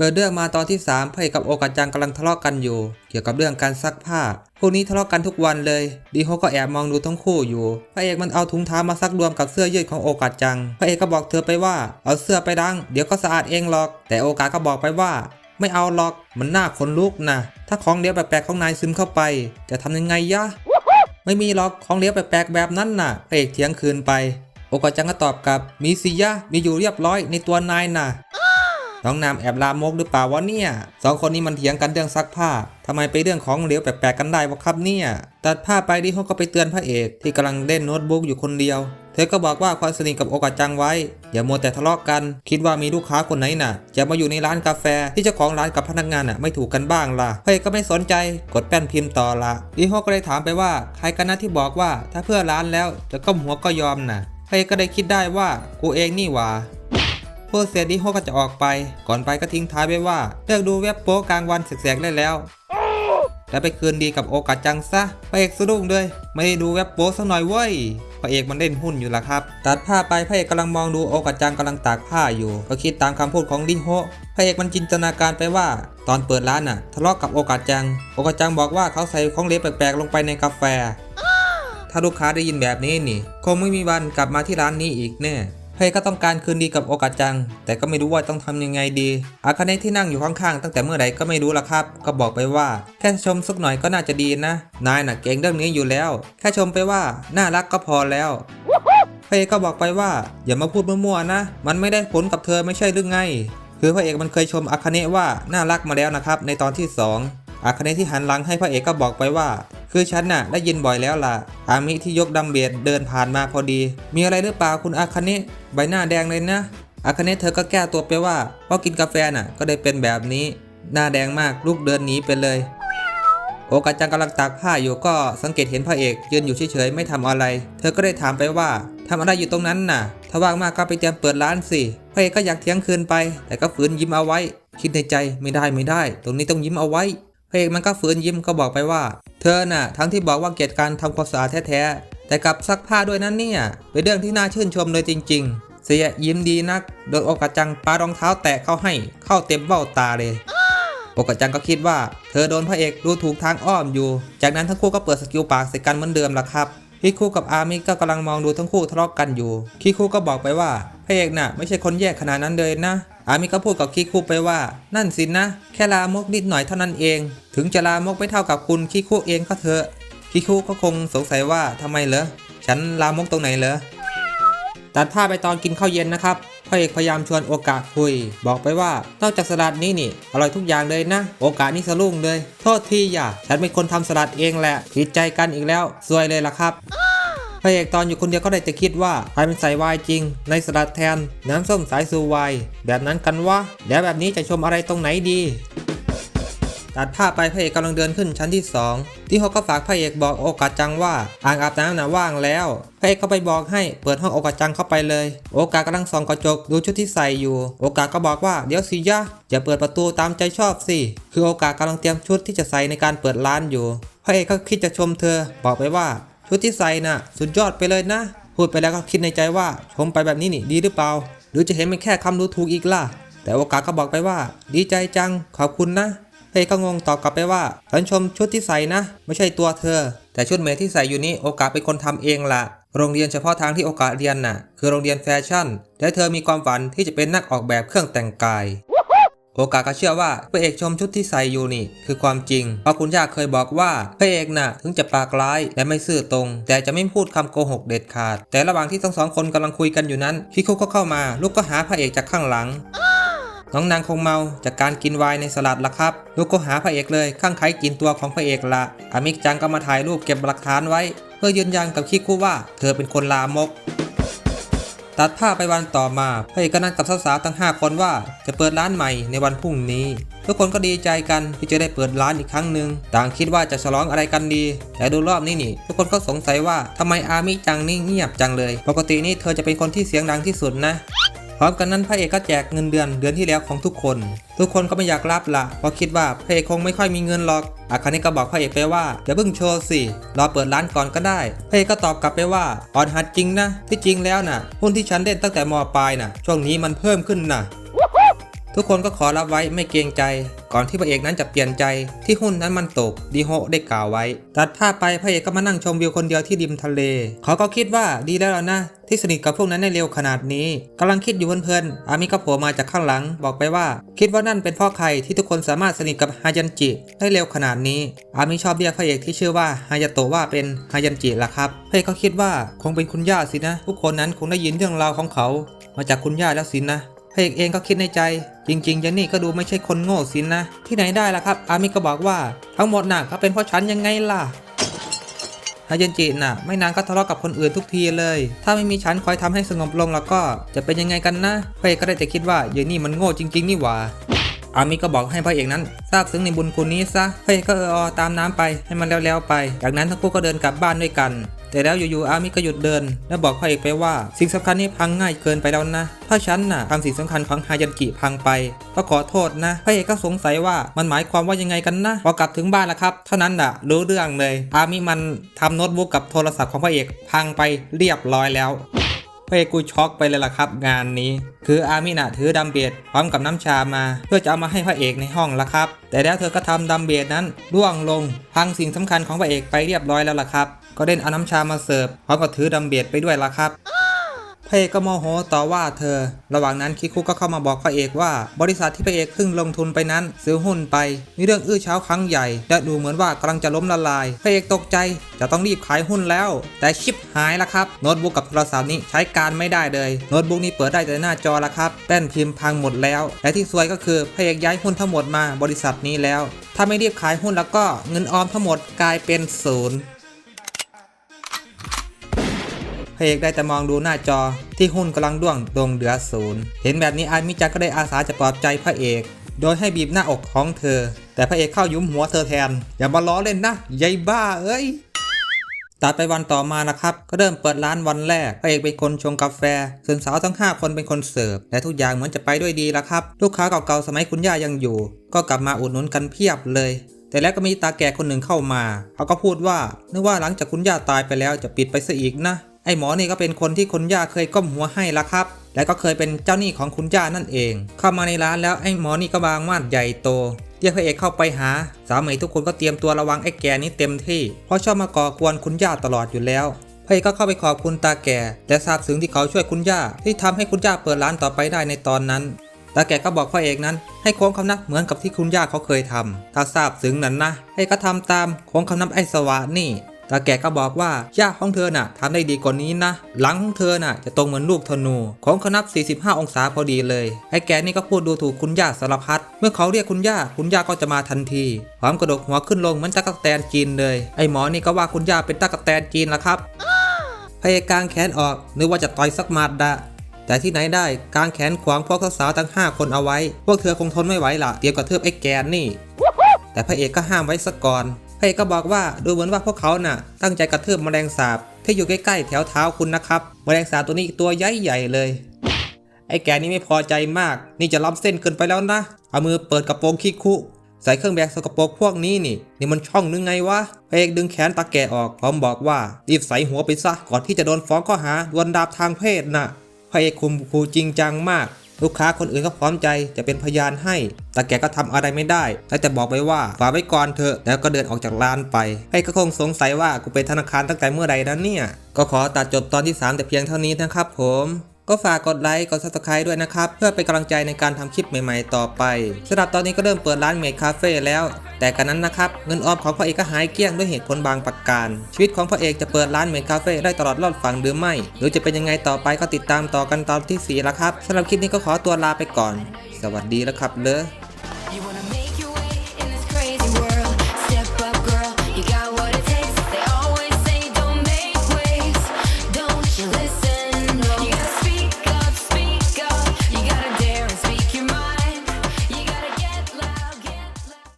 เปิดเรื่องมาตอนที่3พระเอกกับโอกาจังกำลังทะเลาะกันอยู่ เกี่ยวกับเรื่องการซักผ้าพวกนี้ทะเลาะกันทุกวันเลย ดีโฮก็แอบมองดูทั้งคู่อยู่ พระเอกมันเอาถุงเท้ามาซักรวมกับเสื้อยืดของโอกาจัง พระเอกก็บอกเธอไปว่า เอาเสื้อไปล้างเดี๋ยวก็สะอาดเองหรอก แต่โอกาก็บอกไปว่า ไม่เอาหรอก มันน่าขนลุกนะ ถ้าของเลี้ยวแปลกๆของนายซึมเข้าไป จะทำยังไงยะ ไม่มีหรอก ของเลี้ยวแปลกๆแบบนั้นน่ะ พระเอกเถียงคืนไป โอกาจังก็ตอบกลับ มีสิยะ มีอยู่เรียบร้อยในตัวนายน่ะ น้องนามแอบลามกหรือเปล่าวะเนี่ยสองคนนี้มันเถียงกันเรื่องซักผ้าทำไมไปเรื่องของเหลวแปลกๆกันได้วะครับเนี่ย ตัดผ้าไปดิเขาก็ไปเตือนพระเอกที่กำลังเล่นโน้ตบุ๊กอยู่คนเดียว เธอก็บอกว่าความสนิทกับโอกาจังไว้ อย่ามัวแต่ทะเลาะกัน คิดว่ามีลูกค้าคนไหนน่ะ จะมาอยู่ในร้านกาแฟที่เจ้าของร้านกับพนักงานน่ะไม่ถูกกันบ้างล่ะพระเอกก็ไม่สนใจกดแป้นพิมพ์ต่อละดิโฮก็เลยถามไปว่าใครกันนะที่บอกว่าถ้าเพื่อร้านแล้วจะก้มหัวก็ยอมน่ะพระเอกก็ได้คิดได้ว่ากูเองนี่หว่า พูดเสร็จดิโฮก็จะออกไป ก่อนไปก็ทิ้งท้ายไว้ว่า เลิกดูเว็บโป๊กลางวันแสกๆได้แล้ว แล้วไปคืนดีกับโอกาสจังซะพระเอกสะดุ้งด้วยไม่ได้ดูเว็บโป๊สักหน่อยเว้ยพระเอกมันเล่นหุ้นอยู่ละครับ ตัดผ้าไปพระเอกกำลังมองดูโอกาจังกำลังตากผ้าอยู่ ก็คิดตามคำพูดของดิโฮพระเอกมันจินตนาการไปว่า ตอนเปิดร้านน่ะ ทะเลาะกับโอกาจัง โอกาจังบอกว่าเขาใส่ของเหลวแปลกๆลงไปในกาแฟ ถ้าลูกค้าได้ยินแบบนี้นี่ คงไม่มีวันกลับมาที่ร้านนี้อีกแน่ เพก็ต้องการคืนดีกับโอกาสจัง แต่ก็ไม่รู้ว่าต้องทำยังไงดี อาคาเนะที่นั่งอยู่ข้างๆตั้งแต่เมื่อไหร่ก็ไม่รู้ละครับ ก็บอกไปว่า แค่ชมสักหน่อยก็น่าจะดีนะ นายน่ะเก่งเรื่องนี้อยู่แล้ว แค่ชมไปว่าน่ารักก็พอแล้วพระเอกก็บอกไปว่า อย่ามาพูดมั่วๆนะ มันไม่ได้ผลกับเธอไม่ใช่หรือไง คือพระเอกมันเคยชมอาคาเนะว่าน่ารักมาแล้วนะครับในตอนที่สองอาคาเนะที่หันหลังให้พระเอกก็บอกไปว่า คือฉันน่ะได้ยินบ่อยแล้วล่ะ อามิที่ยกดัมเบลเดินผ่านมาพอดี มีอะไรหรือเปล่าคุณอาคาเนะใบหน้าแดงเลยนะอาคาเนะเธอก็แก้ตัวไปว่าเพราะกินกาแฟน่ะก็ได้เป็นแบบนี้ หน้าแดงมากลูกเดินหนีไปเลย โอกาจังกำลังตากผ้าอยู่ก็สังเกตเห็นพระเอกยืนอยู่เฉยๆไม่ทำอะไร เธอก็ได้ถามไปว่าทำอะไรอยู่ตรงนั้นน่ะ ถ้าว่างมากก็ไปเตรียมเปิดร้านสิพระเอกก็อยากเที่ยงคืนไป แต่ก็ฝืนยิ้มเอาไว้ คิดในใจไม่ได้ไม่ได้ ตรงนี้ต้องยิ้มเอาไว้ พระเอกมันก็ฝืนยิ้มก็บอกไปว่า เธอน่ะ ทั้งที่บอกว่าเกลียดการทำความสะอาดแท้ๆ แต่กลับซักผ้าด้วยนั้นเนี่ย เป็นเรื่องที่น่าชื่นชมเลยจริง ๆ เสียยิ้มดีนัก โดยโอกาจังปารองเท้าแตะเข้าให้ เข้าเต็มเบ้าตาเลย โอกาจังก็คิดว่า เธอโดนพระเอกดูถูกทางอ้อมอยู่ จากนั้นทั้งคู่ก็เปิดสกิลปากใส่กันเหมือนเดิมละครับคิคูกับอามิก็กำลังมองดูทั้งคู่ทะเลาะกันอยู่คิคูก็บอกไปว่าพระเอกน่ะ ไม่ใช่คนแย่ขนาดนั้นเลยนะ อามิก็พูดกับคิคูไปว่า นั่นสินะ แค่ลามกนิดหน่อยเท่านั้นเอง ถึงจะลามกไม่เท่ากับคุณคิคูเองก็เถอะคิคูก็คงสงสัยว่าทำไมเหรอฉันลามกตรงไหนเหรอตัดภาพไปตอนกินข้าวเย็นนะครับพระเอกพยายามชวนโอกาสคุย บอกไปว่านอกจากสลัดนี้นี่อร่อยทุกอย่างเลยนะ โอกาสนี่สะลุ่งเลย โทษทีอย่าฉันเป็นคนทำสลัดเองแหละผิดใจกันอีกแล้วซวยเลยล่ะครับ พระเอกตอนอยู่คนเดียวก็ได้แต่คิดว่าใครเป็นส่ไวน์จริง ในสลัดแทน น้ำส้มสายซูวน์แบบนั้นกันวะแล้วแบบนี้จะชมอะไรตรงไหนดีตัดภาพไปพระเอกกำลังเดินขึ้นชั้นที่ 2 ที่เขาก็ฝากพระเอกบอกโอกาจังว่าอ่างอาบน้ำน่ะว่างแล้วพระเอกก็ไปบอกให้เปิดห้องโอกาจังเข้าไปเลย โอกากำลังส่องกระจกดูชุดที่ใส่อยู่ โอกาก็บอกว่าเดี๋ยวสิยะอย่าเปิดประตูตามใจชอบสิคือโอกากำลังเตรียมชุดที่จะใส่ในการเปิดร้านอยู่พระเอกก็คิดจะชมเธอ บอกไปว่า ชุดที่ใส่น่ะสุดยอดไปเลยนะ พูดไปแล้วก็คิดในใจว่าชมไปแบบนี้นี่ดีหรือเปล่า หรือจะเห็นเป็นแค่คำดูถูกอีกล่ะ แต่โอกาสก็บอกไปว่า ดีใจจังขอบคุณนะเฮ้ยก็งงตอบกลับไปว่าฉันชมชุดที่ใส่นะ ไม่ใช่ตัวเธอ แต่ชุดเมทที่ใส่อยู่นี้โอกาสเป็นคนทำเองล่ะ โรงเรียนเฉพาะทางที่โอกาสเรียนน่ะ คือโรงเรียนแฟชั่น และเธอมีความฝันที่จะเป็นนักออกแบบเครื่องแต่งกาย โอกาสก็เชื่อว่าพระเอกชมชุดที่ใส่อยู่นี่ คือความจริง เพราะคุณย่าเคยบอกว่าพระเอกน่ะถึงจะปากร้ายและไม่ซื่อตรง แต่จะไม่พูดคำโกหกเด็ดขาด แต่ระหว่างที่ทั้งสองคนกำลังคุยกันอยู่นั้นคิคุก็เข้ามา ลูกก็หาพระเอกจากข้างหลังน้องนางคงเมาจากการกินไวน์ในสลัดละครับ ลูกก็หาพระเอกเลยข้างใครกินตัวของพระเอกละอามิกจังก็มาถ่ายรูปเก็บหลักฐานไว้ เพื่อยืนยันกับคิคุว่า เธอเป็นคนลามก ตัดภาพไปวันต่อมาพระเอกก็นัดกับสาวๆทั้ง 5 คนว่าจะเปิดร้านใหม่ในวันพรุ่งนี้ ทุกคนก็ดีใจกันที่จะได้เปิดร้านอีกครั้งหนึ่งต่างคิดว่าจะฉลองอะไรกันดี แต่ดูรอบนี้นี่ ทุกคนก็สงสัยว่าทำไมอามิจังนี่เงียบจังเลย ปกตินี่เธอจะเป็นคนที่เสียงดังที่สุดนะ พร้อมกันนั้นพระเอกก็แจกเงินเดือนเดือนที่แล้วของทุกคน ทุกคนก็ไม่อยากรับละเพราะคิดว่าพระเอกคงไม่ค่อยมีเงินหรอกอาคาเนะก็บอกพระเอกไปว่าอย่าเพิ่งโชว์สิรอเปิดร้านก่อนก็ได้พระเอกก็ตอบกลับไปว่าอ่อนหัดจริงนะที่จริงแล้วน่ะหุ้นที่ฉันเล่นตั้งแต่มปลายน่ะช่วงนี้มันเพิ่มขึ้นน่ะ ทุกคนก็ขอรับไว้ไม่เกรงใจ ก่อนที่พระเอกนั้นจะเปลี่ยนใจ ที่หุ้นนั้นมันตกดีโฮได้กล่าวไว้ ตัดภาพไปพระเอกก็มานั่งชมวิวคนเดียวที่ริมทะเล เขาก็คิดว่าดีแล้วนะ ที่สนิทกับพวกนั้นได้เร็วขนาดนี้กำลังคิดอยู่เพลินๆอามิก็โผล่มาจากข้างหลัง บอกไปว่า คิดว่านั่นเป็นพ่อใครที่ทุกคนสามารถสนิทกับฮายันจิ ได้เร็วขนาดนี้ อามิชอบเรียกพระเอกที่ชื่อว่าฮายาโตะว่าเป็นฮายันจิล่ะครับพระเอกก็คิดว่าคงเป็นคุณย่าสินะทุกคนนั้นคงได้ยินเรื่องราวของเขา มาจากคุณย่าแล้วสินะ พระเอกเองก็คิดในใจ จริงๆยันนี่ก็ดูไม่ใช่คนโง่สินนะ ที่ไหนได้ล่ะครับ อามิก็บอกว่าทั้งหมดน่ะก็เป็นเพราะฉันยังไงล่ะฮายันจิน่ะไม่นานก็ทะเลาะกับคนอื่นทุกทีเลย ถ้าไม่มีฉันคอยทำให้สงบลงแล้วก็จะเป็นยังไงกันนะพระเอกก็ได้แต่คิดว่ายันนี่มันโง่จริง ๆ นี่หว่าอามิก็บอกให้พระเอกนั้นทราบซึ้งในบุญคุณนี้ซะพระเอกก็เอออตามน้ำไปให้มันแล้วๆไป จากนั้นทั้งคู่ก็เดินกลับบ้านด้วยกัน แต่แล้วอยู่ๆอามิก็หยุดเดิน และบอกพระเอกไปว่า สิ่งสำคัญนี้พังง่ายเกินไปแล้วนะ ถ้าฉันน่ะทำสิ่งสำคัญของฮายันกิพังไป ก็ขอโทษนะพระเอกก็สงสัยว่ามันหมายความว่ายังไงกันนะพอกลับถึงบ้านแล้วครับ เท่านั้นน่ะรู้เรื่องเลย อามิมันทำโน้ตบุ๊กกับโทรศัพท์ของพระเอกพังไปเรียบร้อยแล้วพระเอกกูช็อกไปเลยล่ะครับ งานนี้ คืออามินะถือดัมเบลพร้อมกับน้ำชามา เพื่อจะเอามาให้พระเอกในห้องละครับ แต่แล้วเธอก็ทำดัมเบลนั้นร่วงลง พังสิ่งสำคัญของพระเอกไปเรียบร้อยแล้วล่ะครับ ก็เด่นเอาน้ำชามาเสิร์ฟพร้อมกับถือดัมเบลไปด้วยละครับพระเอกก็โมโหต่อว่าเธอ ระหว่างนั้นคิคุก็เข้ามาบอกพระเอกว่า บริษัทที่พระเอกเพิ่งลงทุนไปนั้น ซื้อหุ้นไป มีเรื่องอื้อเช้าครั้งใหญ่ และดูเหมือนว่ากำลังจะล้มละลาย พระเอกตกใจจะต้องรีบขายหุ้นแล้ว แต่ชิปหายละครับ โน้ตบุ๊กกับโทรศัพท์นี้ใช้การไม่ได้เลย โน้ตบุ๊กนี้เปิดได้แต่หน้าจอละครับแป้นพิมพ์พังหมดแล้ว และที่ซวยก็คือพระเอกย้ายหุ้นทั้งหมดมาบริษัทนี้แล้ว ถ้าไม่รีบขายหุ้นแล้วก็เงินออมทั้งหมดกลายเป็นศูนย์ ระเอกได้แต่มองดูหน้าจอที่หุ้นกำลังร่วงลงเหลือศูนย์เห็นแบบนี้อามิจักก็ได้อาสาจะปลอบใจพระเอก โดยให้บีบหน้าอกของเธอ แต่พระเอกเข้ายุ้มหัวเธอแทน อย่ามาล้อเล่นนะยายบ้าเอ้ยตัดไปวันต่อมานะครับ ก็เริ่มเปิดร้านวันแรกพระเอกเป็นคนชงกาแฟ ส่วนสาวทั้ง 5 คนเป็นคนเสิร์ฟ และทุกอย่างเหมือนจะไปด้วยดีละครับ ลูกค้าเก่าๆสมัยคุณย่ายังอยู่ ก็กลับมาอุดหนุนกันเพียบเลย แต่แล้วก็มีตาแก่คนหนึ่งเข้ามา เขาก็พูดว่านึกว่าหลังจากคุณย่าตายไปแล้วจะปิดไปซะอีกนะ ไอ้หมอนี่ก็เป็นคนที่คุณย่าเคยก้มหัวให้ละครับ และก็เคยเป็นเจ้าหนี้ของคุณย่านั่นเอง เข้ามาในร้านแล้วไอ้หมอนี่ก็บางมาดใหญ่โตเรียกพระเอกเข้าไปหา สาวเหมยทุกคนก็เตรียมตัวระวังไอ้แก่นี้เต็มที่ เพราะชอบมาก่อกวนคุณย่าตลอดอยู่แล้วพระเอกก็เข้าไปขอบคุณตาแก่และซาบซึ้งที่เขาช่วยคุณย่า ที่ทำให้คุณย่าเปิดร้านต่อไปได้ในตอนนั้นตาแก่ก็บอกพระเอกนั้น ให้โค้งคำนับเหมือนกับที่คุณย่าเขาเคยทำถ้าทราบซึ้งนั้นนะ ให้ก็ทำตามโค้งคำนับไอ้สวะนี่ ตาแกก็บอกว่าย่าของเธอน่ะทำได้ดีกว่านี้นะ หลังของเธอน่ะจะตรงเหมือนลูกธนูของคำนับ 45 องศาพอดีเลย ไอ้แกนี่ก็พูดดูถูกคุณย่าสารพัด เมื่อเขาเรียกคุณย่า คุณย่าก็จะมาทันทีพร้อมกระดกหัวขึ้นลงเหมือนตะกแตนจีนเลย ไอ้หมอนี่ก็ว่าคุณย่าเป็นตะกแตนจีนละครับ พยากางแขนออกนึกว่าจะต่อยสักมัดดะแต่ที่ไหนได้กางแขนขวางพวกสาวทั้ง 5 คนเอาไว้ พวกเธอคงทนไม่ไหวละเตรียมกระเทือบไอ้แกนนี่ แต่พระเอกก็ห้ามไว้ซะก่อน พระเอกก็บอกว่าดูเหมือนว่าพวกเขาน่ะตั้งใจกระทืบแมลงสาบที่อยู่ใกล้ๆแถวเท้าคุณนะครับแมลงสาบตัวนี้ตัวใหญ่ๆเลยไอ้แกนี่ไม่พอใจมาก นี่จะล้ำเส้นเกินไปแล้วนะ เอามือเปิดกระโปรงขี้คุใส่เครื่องแบบสกปรกพวกนี้นี่ นี่มันช่องนึงไงวะพระเอกดึงแขนตาแกออกพร้อมบอกว่ารีบใส่หัวไปซะก่อนที่จะโดนฟ้องข้อหาดวลดาบทางเพศน่ะพระเอกคุมครูจริงจังมาก ลูกค้าคนอื่นก็พร้อมใจจะเป็นพยานให้ แต่แกก็ทำอะไรไม่ได้ได้แต่บอกไปว่าฝากไว้ก่อนเถอะแล้วก็เดินออกจากร้านไปไอ้ก็คงสงสัยว่ากูเป็นธนาคารตั้งแต่เมื่อใดนั้นเนี่ย ก็ขอตัดจบตอนที่ 3 แต่เพียงเท่านี้นะครับผม ก็ฝากกดไลค์กด subscribe ด้วยนะครับ เพื่อเป็นกำลังใจในการทำคลิปใหม่ๆต่อไปสำหรับตอนนี้ก็เริ่มเปิดร้านเมดคาเฟ่แล้ว แต่กันนั้นนะครับเงินออมของพระเอกก็หายเกลี้ยงด้วยเหตุผลบางประการ ชีวิตของพระเอกจะเปิดร้านเมดคาเฟ่ได้ตลอดรอดฝั่งหรือไม่ หรือจะเป็นยังไงต่อไปก็ติดตามต่อกันตอนที่4ล้วครับสำหรับคลิปนี้ก็ขอตัวลาไปก่อน สวัสดีแล้วครับเลอ